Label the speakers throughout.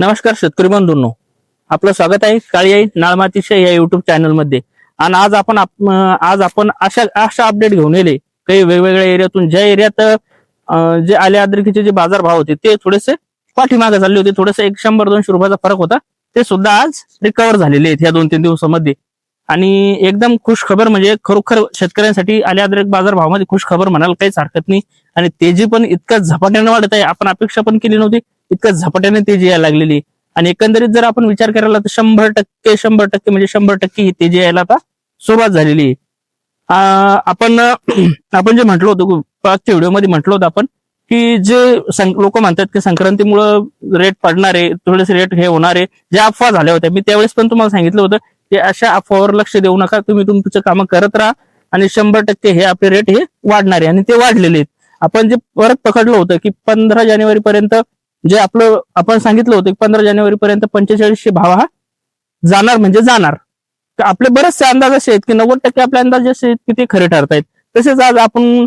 Speaker 1: नमस्कार शेतकरी बंधूंनो. आपलं स्वागत आहे काळी आई नाळमातीच्या या युट्यूब चॅनलमध्ये. आणि आज आपण आप- आज आपण अशा अशा अपडेट घेऊन येले. काही वेगवेगळ्या एरियातून ज्या एरियात जे आले अद्रकीचे जे बाजार भाव होते ते थोडेसे पाठीमागे चालले होते. थोडेसे एक शंभर दोनशे रुपयाचा फरक होता. ते सुद्धा आज रिकवर झालेले आहेत या दोन तीन दिवसामध्ये. आणि एकदम खुश खबर म्हणजे खरोखर शेतकऱ्यांसाठी आले अद्रक बाजार भावामध्ये खुश खबर म्हणाल काहीच हरकत नाही. आणि तेजी पण इतकं झपाट्याने वाढत आहे. आपण अपेक्षा पण केली नव्हती. इतकं झपाट्याने तेजी यायला लागलेली आणि एकंदरीत जर आपण विचार करायला तर शंभर टक्के शंभर टक्के म्हणजे शंभर टक्के ही तेजी यायला आता सुरुवात झालेली आहे. आपण आपण जे म्हटलो होतो पाचच्या व्हिडिओमध्ये म्हटलो होतो आपण की जे लोक म्हणतात की संक्रांतीमुळं रेट पडणार आहे थोडेसे रेट हे होणार आहे. ज्या अफवा झाल्या होत्या. मी त्यावेळेस पण तुम्हाला सांगितलं होतं की अशा अफवावर लक्ष देऊ नका. तुम्ही तुमचं कामं करत राहा आणि शंभर टक्के हे आपले रेट हे वाढणार आहे आणि ते वाढलेले आहेत. आपण जे परत पकडलं होतं की पंधरा जानेवारी पर्यंत जे आपलं आपण सांगितलं होतं की पंधरा जानेवारी पर्यंत पंचेचाळीसशे भाव हा जाणार म्हणजे जाणार. तर आपले बरेचसे अंदाज असे आहेत की नव्वद टक्के आपले अंदाज असे आहेत की ते खरे ठरतायत. तसेच आज आपण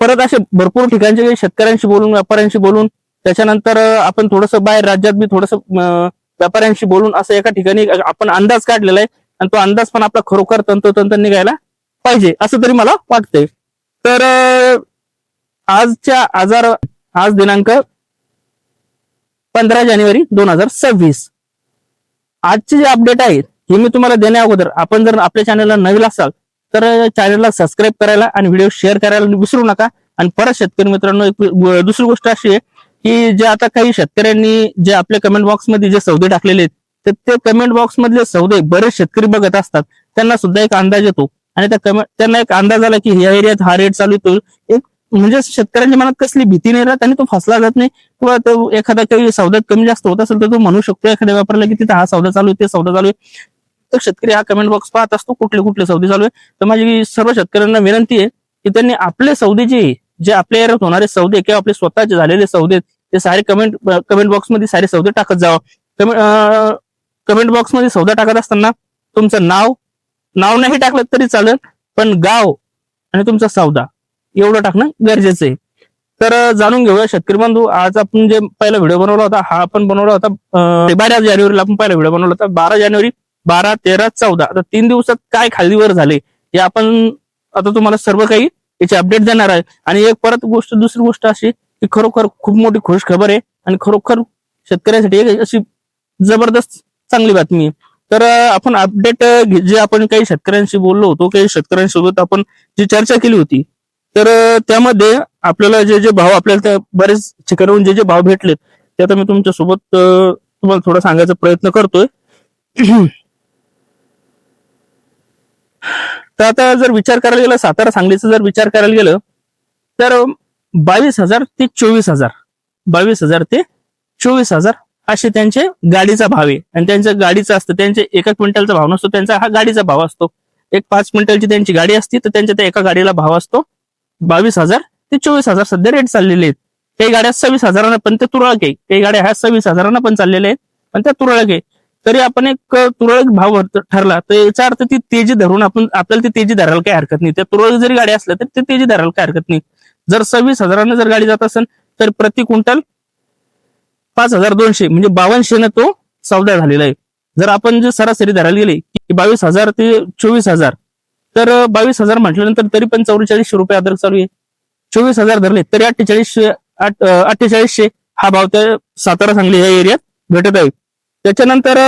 Speaker 1: परत असे भरपूर ठिकाणचे शेतकऱ्यांशी बोलून व्यापाऱ्यांशी बोलून त्याच्यानंतर आपण थोडंसं बाहेर राज्यात बी थोडस व्यापाऱ्यांशी बोलून असं एका ठिकाणी आपण अंदाज काढलेला आहे आणि तो अंदाज पण आपला खरोखर तंतोतंत निघायला पाहिजे असं तरी मला वाटतंय. तर आजच्या आजार आज दिनांक पंधरा जानेवारी दोन हजार सव्वीस. आजचे जे अपडेट आहेत हे मी तुम्हाला देण्या अगोदर आपण जर आपल्या चॅनलला नवीन असाल तर चॅनलला सबस्क्राईब करायला आणि व्हिडिओ शेअर करायला विसरू नका. आणि परत शेतकरी मित्रांनो एक दुसरी गोष्ट अशी आहे की जे आता काही शेतकऱ्यांनी जे आपल्या कमेंट बॉक्समध्ये जे सौदे टाकलेले आहेत तर ते कमेंट बॉक्स मधले सौदे बरेच शेतकरी बघत असतात. त्यांना सुद्धा एक अंदाज येतो. आणि त्या कमेंट त्यांना एक अंदाज आला की ह्या एरियात हा रेट चालू येतो एक म्हणजे शेतकऱ्यांच्या मनात कसली भीती नाही राहत आणि तो फसला जात नाही. किंवा तो एखादा काही सौद्यात कमी जास्त होत असेल तर तो म्हणू शकतो एखाद्या व्यापाऱ्याला की तिथे हा सौदा चालू आहे ते सौदा चालू आहे. तर शेतकरी हा कमेंट बॉक्स पाहत असतो कुठले कुठले सौदे चालू आहे. तर माझी सर्व शेतकऱ्यांना विनंती आहे की त्यांनी आपले सौदे जे जे आपल्या एरियात होणारे सौदे किंवा आपले स्वतःचे झालेले सौदे आहेत, ते सारे कमेंट कमेंट बॉक्समध्ये सारे सौदे टाकत जावं. कमेंट कमेंट बॉक्समध्ये सौदा टाकत असताना तुमचं नाव नाव नाही टाकलं तरी चालेल पण गाव आणि तुमचा सौदा. एवढं टाकणं गरजेचं आहे. तर जाणून घेऊया शेतकरी बंधू आज आपण जे पहिला व्हिडिओ बनवला होता हा आपण बनवला होता बारा जानेवारीला आपण पहिला व्हिडिओ बनवला होता बारा जानेवारी बारा तेरा चौदा. आता तीन दिवसात काय खालीवर झाले हे आपण आता तुम्हाला सर्व काही याचे अपडेट देणार आहे. आणि एक परत गोष्ट दुसरी गोष्ट अशी ही खरोखर खूप मोठी खुश खबर आहे आणि खरोखर शेतकऱ्यांसाठी एक अशी जबरदस्त चांगली बातमी आहे. तर आपण अपडेट जे आपण काही शेतकऱ्यांशी बोललो होतो काही शेतकऱ्यांसोबत आपण जी चर्चा केली होती तर त्यामध्ये आपल्याला जे जे भाव आपल्याला त्या बरेच ठिकाणाहून जे जे भाव भेटलेत ते आता मी तुमच्यासोबत तुम्हाला थोडा सांगायचा प्रयत्न करतोय. तर आता जर विचार करायला गेलं सातारा सांगलीचा जर विचार करायला गेलं तर बावीस हजार ते चोवीस हजार. बावीस हजार ते चोवीस हजार असे त्यांचे गाडीचा भाव आहे. आणि त्यांच्या गाडीचा असतं त्यांचे एका क्विंटलचा भाव नसतो त्यांचा हा गाडीचा भाव असतो. एक पाच क्विंटलची त्यांची गाडी असती तर त्यांच्या त्या एका गाडीला भाव असतो बावीस हजार ते चोवीस हजार. सध्या रेट चाललेले आहेत. काही गाड्या सव्वीस हजारांना पण ते तुरळक आहे. काही गाड्या ह्या सव्वीस हजारांना पण चाललेल्या आहेत पण त्या तुरळक आहे. तरी आपण एक तुरळक भाव ठरला तर याचा अर्थ ती तेजी धरून आपण आपल्याला ती तेजी धरायला काही हरकत नाही. त्या तुरळक जरी गाडी असल्या तर ते तेजी धरायला काही हरकत नाही. जर सव्वीस हजारांना जर गाडी जात असेल तर प्रति क्विंटल पाच हजार दोनशे म्हणजे बावनशेनं तो सौदा झालेला आहे. जर आपण जे सरासरी धरायला गेले की बावीस हजार ते चोवीस हजार तर बावीस हजार म्हटल्यानंतर तरी पण चौवेचाळीसशे रुपये आदर चालू आहे. चोवीस हजार धरले तरी अठ्ठेचाळीसशे अठ्ठेचाळीसशे हा भाव त्या सातारा सांगली या एरियात भेटत आहे. त्याच्यानंतर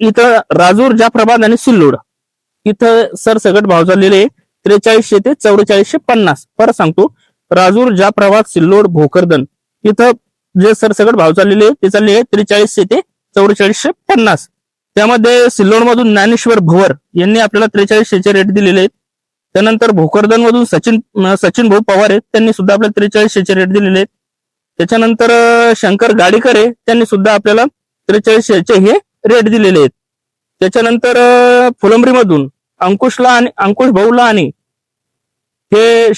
Speaker 1: इथं राजूर जाफराबाद आणि सिल्लोड इथं सरसगट भाव चाललेले आहे. त्रेचाळीसशे ते चौवेचाळीसशे पन्नास. परत सांगतो राजूर ज्या प्रभात सिल्लोड भोकरदन. इथं जे सरसगट भाव चाललेले ते चालले त्रेचाळीसशे ते चौवेचाळीसशे पन्नास. त्यामध्ये सिल्लोड मधून ज्ञानेश्वर भवर यांनी आपल्याला त्रेचाळीसशेचे रेट दिलेले आहेत. त्यानंतर भोकरदन मधून सचिन सचिन भाऊ पवार आहेत त्यांनी सुद्धा आपल्याला त्रेचाळीसशेचे रेट दिलेले आहेत. त्याच्यानंतर शंकर गाडीकर आहे त्यांनी सुद्धा आपल्याला त्रेचाळीसशेचे हे रेट दिलेले आहेत. त्याच्यानंतर अं, फुलंब्रीमधून अंकुशला आणि अंकुश भाऊला आणि हे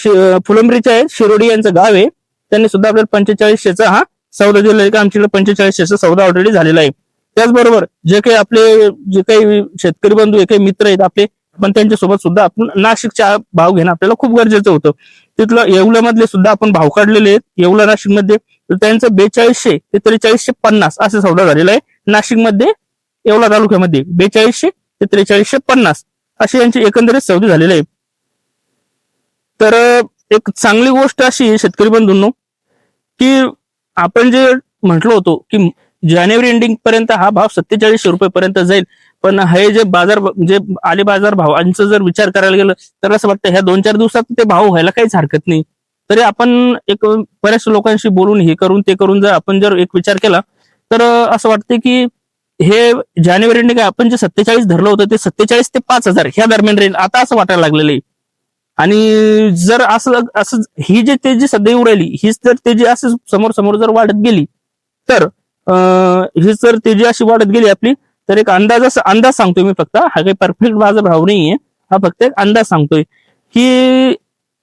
Speaker 1: फुलंब्रीचे आहेत शिरोडी यांचं गाव आहे. त्यांनी सुद्धा आपल्याला पंचेचाळीसशेचा हा सौदा दिलेला आहे. का आमच्याकडे पंचेचाळीसशेचा सौदा ऑलरेडी झालेला आहे. त्याचबरोबर जे काही आपले जे काही शेतकरी बंधू जे काही मित्र आहेत आपले पण त्यांच्यासोबत सुद्धा आपण नाशिकचा भाव घेणं आपल्याला खूप गरजेचं होतं. तिथलं येवल्यामधले सुद्धा आपण भाव काढलेले आहेत. येवला नाशिकमध्ये तर त्यांचं बेचाळीसशे ते त्रेचाळीसशे पन्नास असं सौदा झालेला आहे. नाशिकमध्ये येवला तालुक्यामध्ये बेचाळीसशे ते त्रेचाळीसशे पन्नास. असे यांचे एकंदरीत सौदे झालेले आहे. तर एक चांगली गोष्ट अशी शेतकरी बंधूंनो की आपण जे म्हटलो होतो की जानेवारी एंडिंग पर्यंत हा भाव सत्तेचाळीसशे रुपये पर्यंत जाईल. पण हे जे बाजार जे आले बाजार भावांचा जर विचार करायला गेलं तर असं वाटतं ह्या दोन चार दिवसात ते भाव व्हायला काहीच हरकत नाही. तरी आपण एक बऱ्याच लोकांशी बोलून हे करून ते करून जर आपण जर एक विचार केला तर असं वाटतं की हे जानेवारी काय आपण जे सत्तेचाळीस धरलं होतं ते सत्तेचाळीस ते पाच हजार ह्या दरम्यान राहील. आता असं वाटायला लागलेलं आहे आणि जर असं असं ही जे तेजी सध्या येऊ राहिली हीच जर तेजी असं समोर समोर जर वाढत गेली तर हीच ही जर तेजी अशी वाढत गेली आपली तर एक अंदाज अंदाज सांगतोय मी फक्त. हा काही परफेक्ट माझा भाव नाहीये. हा फक्त एक अंदाज सांगतोय. की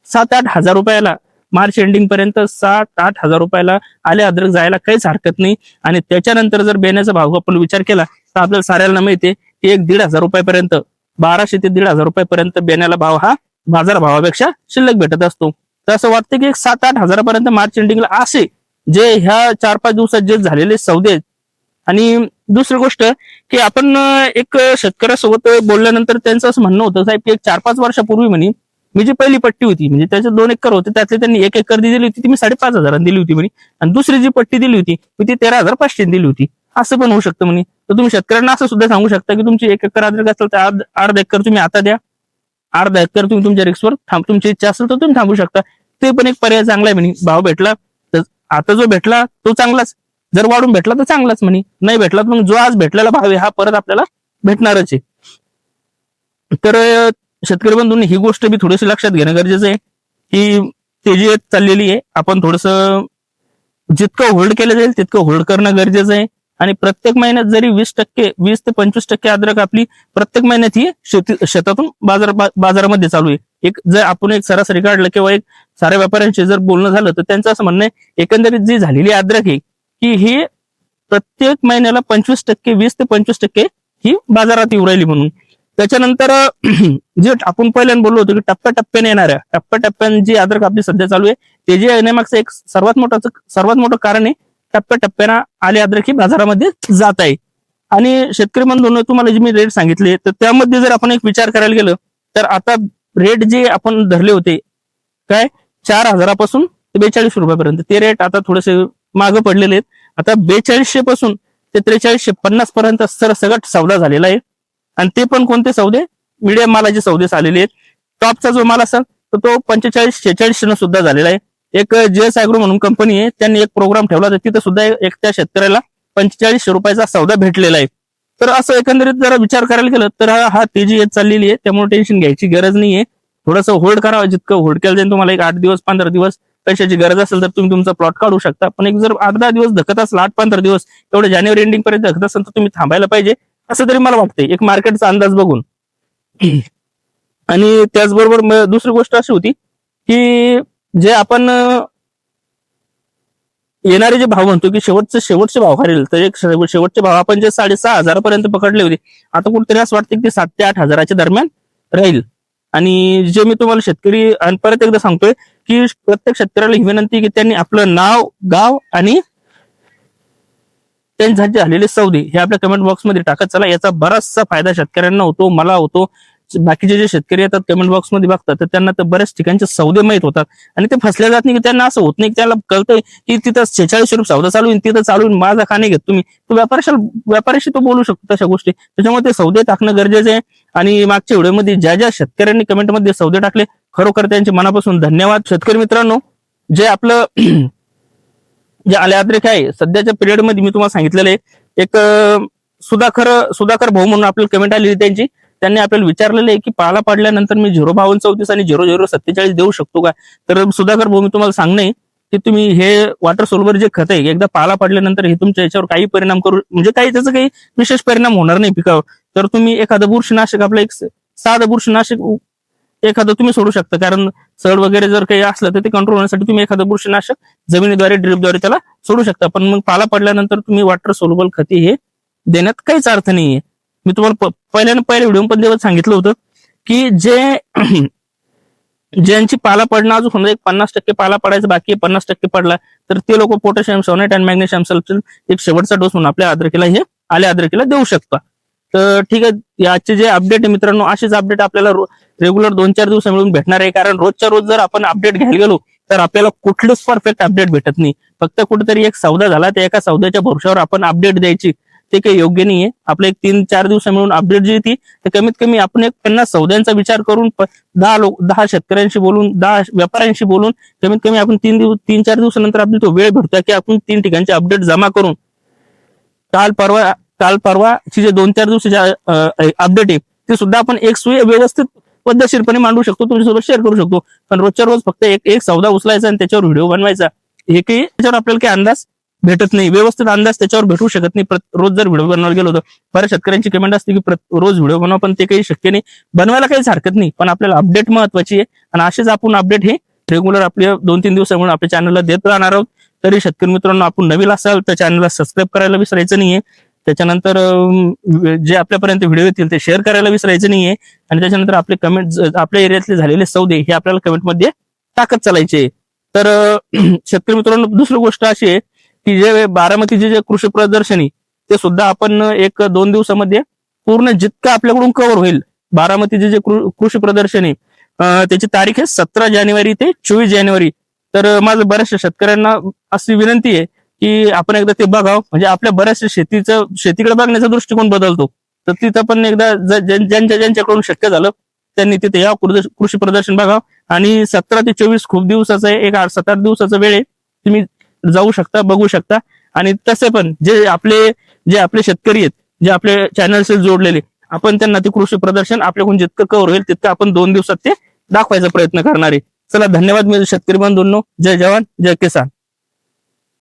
Speaker 1: सात आठ हजार रुपयाला मार्च एंडिंग पर्यंत सात आठ हजार रुपयाला आले अद्रक जायला काहीच हरकत नाही. आणि त्याच्यानंतर जर बेण्याचा भाव आपण विचार केला तर आपल्याला साऱ्याला माहितीये की एक दीड हजार रुपयापर्यंत बाराशे ते दीड हजार रुपयापर्यंत बेण्याला भाव हा बाजार भावापेक्षा शिल्लक भेटत असतो. तर असं वाटतं की एक सात आठ हजारापर्यंत मार्च एंडिंगला असे जे ह्या चार पाच दिवसात जे झालेले सौदे आणि दुसरी गोष्ट की आपण एक शेतकऱ्यासोबत बोलल्यानंतर त्यांचं असं म्हणणं होतं साहेब की एक चार पाच वर्षापूर्वी म्हणे मी जी पहिली पट्टी होती म्हणजे त्याचे दोन एकर होते त्यातले त्यांनी एक एकर दिली होती ती मी साडेपाच हजारांनी दिली होती म्हणे. आणि दुसरी जी पट्टी दिली होती मी ती तेरा हजार पाचशे दिली होती. असं पण होऊ शकतं म्हणे. तर तुम्ही शेतकऱ्यांना असं सुद्धा सांगू शकता की तुमची एक एकर अद्रक असेल तर अर्ध- अर्धा एकर तुम्ही आता द्या. अर्धा एकर तुम्ही तुमच्या रिक्सवर थांब तुमची इच्छा असेल तर तुम्ही थांबू शकता. ते पण एक पर्याय चांगला आहे म्हणे. भाव भेटला तर आता जो भेटला तो चांगलाच. जर वाढून भेटला तर चांगलाच म्हणे. नाही भेटला तर मग जो आज भेटलेला भाव आहे हा परत आपल्याला भेटणारच आहे. तर शेतकरी बंधूंनी ही गोष्ट बी थोडीशी लक्षात घेणं गरजेचं आहे. की तेजी येत चाललेली आहे आपण थोडस जितकं होल्ड केलं जाईल तितकं होल्ड करणं गरजेचं आहे. आणि प्रत्येक महिन्यात जरी वीस टक्के वीस ते पंचवीस टक्के अद्रक आपली प्रत्येक महिन्यात ही शेती शेतातून बाजार बाजारामध्ये चालू आहे. एक जर आपण एक सरासरी काढलं किंवा एक साऱ्या व्यापाऱ्यांशी जर बोलणं झालं तर त्यांचं असं म्हणणं आहे एकंदरीत जी झालेली अद्रक आहे की ही प्रत्येक महिन्याला पंचवीस टक्के वीस ते पंचवीस टक्के ही बाजारात येऊ राहिली म्हणून. त्याच्यानंतर जे आपण पहिल्यांदा बोललो होतो की टप्प्याटप्प्याने येणाऱ्या टप्प्याटप्प्याने जी अद्रक आपली सध्या चालू आहे ते जे येण्यामागचं एक सर्वात मोठं सर्वात मोठं कारण आहे टप्प्याटप्प्यानं आले अद्रक ही बाजारामध्ये जात आहे. आणि शेतकरी बंधूंनो तुम्हाला जे मी रेट सांगितले तर त्यामध्ये जर आपण एक विचार करायला गेलो तर आता रेट जे आपण धरले होते काय? चार हजारापासून ते बेचाळीस रुपयापर्यंत. ते रेट आता थोडेसे मागं पडलेले आहेत. आता बेचाळीसशे पासून ते त्रेचाळीसशे पन्नास पर्यंत सरसगट सौदा झालेला आहे. आणि ते पण कोणते सौदे? मिडियम मालाचे सौदे आलेले आहेत. टॉपचा जो माल असेल तर तो पंचेचाळीस शेहेचाळीस न सुद्धा झालेला आहे. एक जेएस अॅग्रो म्हणून कंपनी आहे. त्यांनी एक प्रोग्राम ठेवला तर तिथे सुद्धा एक त्या शेतकऱ्याला पंचेचाळीसशे रुपयाचा सौदा भेटलेला आहे. तर असं एकंदरीत जरा विचार करायला गेलं तर हा तेजी येत चाललेली आहे. त्यामुळे टेन्शन घ्यायची गरज नाहीये. थोडंसं होल्ड करावं जितकं. होल्ड केलं जाईल तुम्हाला एक आठ दिवस पंधरा दिवस. पैशाची गरज असेल तर तुम्ही तुमचा प्लॉट काढू शकता. पण एक जर आठ दहा दिवस धकत असला आठ पंधरा दिवस एवढे जानेवारी एंडिंग पर्यंत धकत असेल तर तुम्ही थांबायला पाहिजे. असं तरी मला वाटतंय. एक मार्केटचा अंदाज बघून. आणि त्याचबरोबर दुसरी गोष्ट अशी होती की जे आपण येणारे जे भाव म्हणतो की शेवटचे शेवटचे भाव खालील तर एक शेवटचे भाव आपण जे साडेसहा हजारापर्यंत पकडले होते आता कुठेतरी असं वाटतं की सात ते आठ हजाराच्या दरम्यान राहील. आणि जे मी तुम्हाला शेतकरी आणि परत एकदा सांगतोय की प्रत्येक शेतकऱ्याला ही विनंती की त्यांनी आपलं नाव गाव आणि त्यांचे झालेले सौदे हे आपल्या कमेंट बॉक्समध्ये टाकत चला याचा बराचसा फायदा शेतकऱ्यांना होतो मला होतो. बाकीचे जे शेतकरी येतात कमेंट बॉक्समध्ये बघतात तर त्यांना तर बऱ्याच ठिकाणचे सौदे माहीत होतात. आणि ते फसल्या जात नाही की त्यांना असं होत नाही त्याला कळतंय की तिथं शेचाळीस रुपये सौदा चालू तिथं चालू माझा खाणे घेत तुम्ही. तो व्यापाऱ्याशी व्यापाऱ्याशी तो बोलू शकतो तशा गोष्टी. त्याच्यामुळे ते सौदे टाकणं गरजेचं आहे. आणि मागच्या व्हिडिओमध्ये ज्या ज्या शेतकऱ्यांनी कमेंटमध्ये सौदे टाकले खरोखर त्यांचे मनापासून धन्यवाद. शेतकरी मित्रांनो जे आपलं जे आले आहे सध्याच्या पिरियडमध्ये मी तुम्हाला सांगितलेलं आहे एक सुधाकर सुधाकर भाऊ म्हणून आपल्याला कमेंट आलेली त्यांची. त्यांनी आपल्याला विचारलेलं आहे की पाला पाडल्यानंतर मी झिरो बावन्न चौतीस आणि झिरो झिरो सत्तेचाळीस देऊ शकतो का? तर सुधाकर भाऊ मी तुम्हाला सांगणे की तुम्ही हे वॉटर सोलवर जे खत आहे एकदा पाला पडल्यानंतर हे तुमच्या याच्यावर काही परिणाम करू म्हणजे काही त्याचा काही विशेष परिणाम होणार नाही पिकावर. तर तुम्ही एखादं बुरशीनाशक आपलं एक साधं बुरशीनाशक एखादं तुम्ही सोडू शकता. कारण सड वगैरे जर काही असलं तर ते कंट्रोल होण्यासाठी तुम्ही एखादं बुरशीनाशक जमिनीद्वारे ड्रिपद्वारे त्याला सोडू शकता. पण मग पाला पडल्यानंतर तुम्ही वॉटर सोलबल खते हे देण्यात काहीच अर्थ नाहीये. मी तुम्हाला पहिल्यानं पहिल्या व्हिडिओ पण देवत सांगितलं होतं की जे ज्यांची पाला पडणं अजून समजा एक पन्नास टक्के पाला पडायचं बाकी पन्नास टक्के पडला तर ते लोक पोटॅशियम सोनेट आणि मॅग्नेशियम सल्फेट एक शेवटचा डोस म्हणून आपल्या अद्रकीला हे आल्या अद्रकीला देऊ शकता. तर ठीक आहे याचे जे अपडेट आहे मित्रांनो असेच अपडेट आपल्याला रेग्युलर दोन चार दिवस मिळून भेटणार आहे. कारण रोजच्या रोज जर आपण अपडेट घ्यायला गेलो तर आपल्याला कुठलंच परफेक्ट अपडेट भेटत नाही. फक्त कुठेतरी एक सौदा झाला त्या एका सौद्याच्या भरोशावर आपण अपडेट द्यायची. ते काही योग्य नाहीये. आपलं एक तीन चार दिवस मिळून अपडेट जी ती ते कमीत कमी आपण एक पन्नास सौद्यांचा विचार करून दहा लोक दहा शेतकऱ्यांशी बोलून दहा व्यापाऱ्यांशी बोलून कमीत कमी आपण तीन दिवस तीन चार दिवसानंतर आपली तो वेळ भेटतो की आपण तीन ठिकाणचे अपडेट जमा करून. काल परवा काल परवाची जे दोन चार दिवसाचे अपडेट आहे ते सुद्धा आपण एक सुय व्यवस्थित पद्धतशीरपणे मांडू शकतो तुमच्यासोबत शेअर करू शकतो. पण रोजच्या रोज फक्त एक एक सौदा उचलायचा आणि त्याच्यावर व्हिडिओ बनवायचा. हे काही त्याच्यावर आपल्याला काही अंदाज भेटत नाही. व्यवस्थित अंदाज त्याच्यावर भेटू शकत नाही. रोज जर व्हिडिओ बनवायला गेलो तर. बऱ्याच शेतकऱ्यांची कमेंट असते की रोज व्हिडिओ बनवा पण ते काही शक्य नाही. बनवायला काहीच हरकत नाही. पण आपल्याला अपडेट महत्वाची आहे. आणि असेच आपण अपडेट हे रेग्युलर आपल्या दोन तीन दिवसामुळे आपल्या चॅनलला देत राहणार आहोत. तरी शेतकरी मित्रांनो आपण नवीन असाल तर चॅनलला सबस्क्राईब करायला विसरायचं नाहीये. त्याच्यानंतर जे आपल्यापर्यंत व्हिडिओ येतील ते शेअर करायला विसरायचं नाहीये. आणि त्याच्यानंतर आपले कमेंट आपल्या एरियातले झालेले सौदे हे आपल्याला कमेंटमध्ये टाकत चालायचे. तर शेतकरी मित्रांनो दुसरी गोष्ट अशी आहे की जे बारामतीचे जे कृषी प्रदर्शनी ते सुद्धा आपण एक दोन दिवसामध्ये पूर्ण जितकं आपल्याकडून कव्हर होईल बारामतीचे जे कृषी प्रदर्शनी त्याची तारीख आहे सतरा जानेवारी ते चोवीस जानेवारी. तर माझं बऱ्याचशा शेतकऱ्यांना अशी विनंती आहे की आपण एकदा ते बघावं. म्हणजे आपल्या बऱ्याचशा शेतीचं शेतीकडे बघण्याचा दृष्टिकोन बदलतो. तर तिथं पण एकदा ज्यांच्या ज्यांच्याकडून शक्य झालं त्यांनी तिथे या कृषी प्रदर्शन बघावं. आणि सतरा ते चोवीस खूप दिवसाचं आहे. एक आठ सात आठ दिवसाचा वेळ आहे. तुम्ही जाऊ शकता बघू शकता. आणि तसे पण जे आपले जे आपले शेतकरी आहेत जे आपले चॅनल्स जोडलेले आपण त्यांना ते कृषी प्रदर्शन आपल्याकडून जितकं कव्हर होईल तितकं आपण दोन दिवसात ते दाखवायचा प्रयत्न करणार आहे. चला धन्यवाद मी शेतकरी बंधूंनो. जय जवान जय किसान.